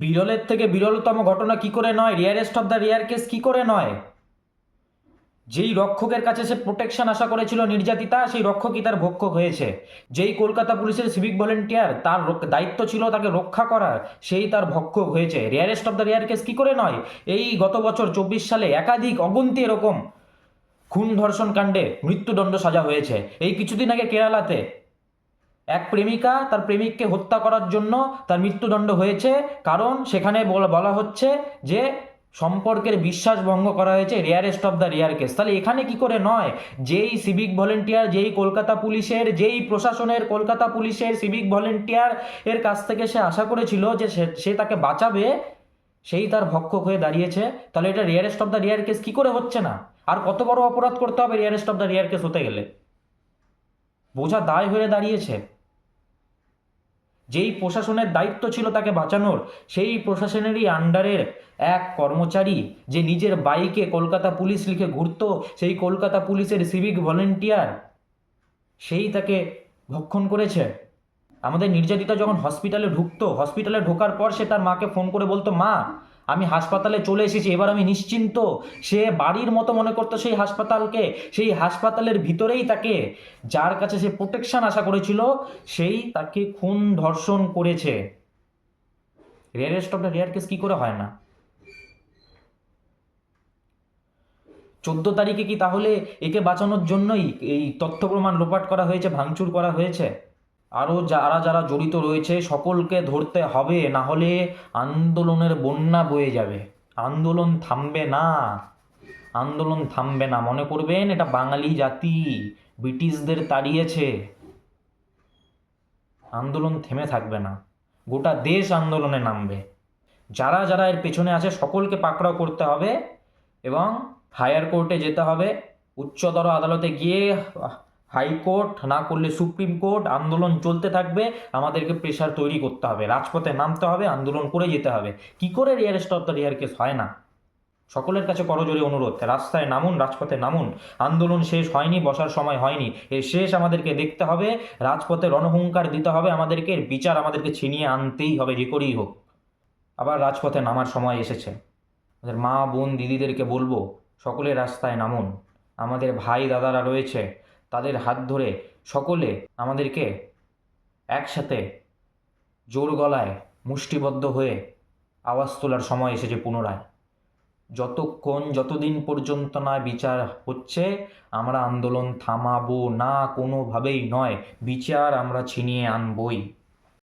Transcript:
বিরলের থেকে বিরলতম ঘটনা কি করে নয়? Rarest of the rare case কি করে নয়? যেই রক্ষকের কাছে সে প্রোটেকশন আশা করেছিল নির্যাতিতা, সেই রক্ষকই তার ভক্ষক হয়েছে। যেই কলকাতা পুলিশের সিভিক ভলেন্টিয়ার তার দায়িত্ব ছিল তাকে রক্ষা করার, সেই তার ভক্ষক হয়েছে। Rarest of the rare case কি করে নয়? এই গত বছর চব্বিশ সালে একাধিক অগুন্তি এরকম খুন ধর্ষণ কাণ্ডে মৃত্যুদণ্ড সাজা হয়েছে। এই কিছুদিন আগে কেরালাতে এক প্রেমিকা তার প্রেমিককে হত্যা করার জন্য তার মৃত্যুদণ্ড হয়েছে। কারণ সেখানে বলা হচ্ছে যে সম্পর্কের বিশ্বাস ভঙ্গ করা হয়েছে rarest of the rare case. তাহলে এখানে কি করে নয়? যেই সিভিক ভলেন্টিয়ার, যেই কলকাতা পুলিশের, যেই প্রশাসনের কলকাতা পুলিশের সিভিক ভলেন্টিয়ার এর কাছ থেকে সে আশা করেছিল যে সে তাকে বাঁচাবে, সেই তার ভক্ষক হয়ে দাঁড়িয়েছে। তাহলে এটা rarest of the rare case কি করে হচ্ছে না? আর কত বড় অপরাধ করতে হবে rarest of the rare case হতে গেলে? বোঝা দায় হয়ে দাঁড়িয়েছে। যেই প্রশাসনের দায়িত্ব ছিল তাকে বাঁচানোর, সেই প্রশাসনেরই আন্ডারের এক কর্মচারী যে নিজের বাইকে কলকাতা পুলিশ লিখে ঘুরত, সেই কলকাতা পুলিশের সিভিক ভলেন্টিয়ার সেই তাকে ভক্ষণ করেছে। আমাদের নির্যাতিতা যখন হসপিটালে ঢুকতো হসপিটালে ঢোকার পর সে তার মাকে ফোন করে বলতো, মা আমি হাসপাতালে চলে এসেছি, এবার আমি নিশ্চিন্ত। সে বাড়ির মতো মনে করতো সেই হাসপাতালকে, সেই হাসপাতালের ভিতরেই তাকে, যার কাছে সে প্রোটেকশন আশা করেছিল, সেই তাকে খুন ধর্ষণ করেছে। Rarest of the rare case কী করে হয় না? চোদ্দ তারিখে কি তাহলে একে বাঁচানোর জন্যই এই তথ্য প্রমাণ লোপাট করা হয়েছে, ভাঙচুর করা হয়েছে? আরও যারা যারা জড়িত রয়েছে সকলকে ধরতে হবে, না হলে আন্দোলনের বন্যা বয়ে যাবে। আন্দোলন থামবে না। আন্দোলন থামবে না। মনে করবেন এটা বাঙালি জাতি, ব্রিটিশদের তাড়িয়েছে। আন্দোলন থেমে থাকবে না। গোটা দেশ আন্দোলনে নামবে। যারা যারা এর পেছনে আছে সকলকে পাকড়াও করতে হবে এবং হায়ার কোর্টে যেতে হবে। উচ্চতর আদালতে গিয়ে হাইকোর্ট না করলে সুপ্রিম কোর্ট, আন্দোলন চলতে থাকবে, আমাদেরকে প্রেশার তৈরি করতে হবে। রাজপথে নামতে হবে, আন্দোলন করে যেতে হবে। কি করে rarest of the rare case হয় না? সকলের কাছে করজোরে অনুরোধ, রাস্তায় নামুন, রাজপথে নামুন। আন্দোলন শেষ হয়নি, বসার সময় হয়নি। এর শেষ আমাদেরকে দেখতে হবে, রাজপথে রণহুঙ্কার দিতে হবে আমাদেরকে বিচার আমাদেরকে ছিনিয়ে আনতেই হবে, যে করেই হোক। আবার রাজপথে নামার সময় এসেছে। আমাদের মা, বোন, দিদিদেরকে বলব, সকলে রাস্তায় নামুন। আমাদের ভাই, দাদারা রয়েছে তাদের হাত ধরে সকলে আমাদেরকে একসাথে জোর গলায় মুষ্টিবদ্ধ হয়ে আওয়াজ তোলার সময় এসেছে পুনরায়। যতক্ষণ যতদিন পর্যন্ত না বিচার হচ্ছে, আমরা আন্দোলন থামাবো না, কোনোভাবেই নয়। বিচার আমরা ছিনিয়ে আনবই।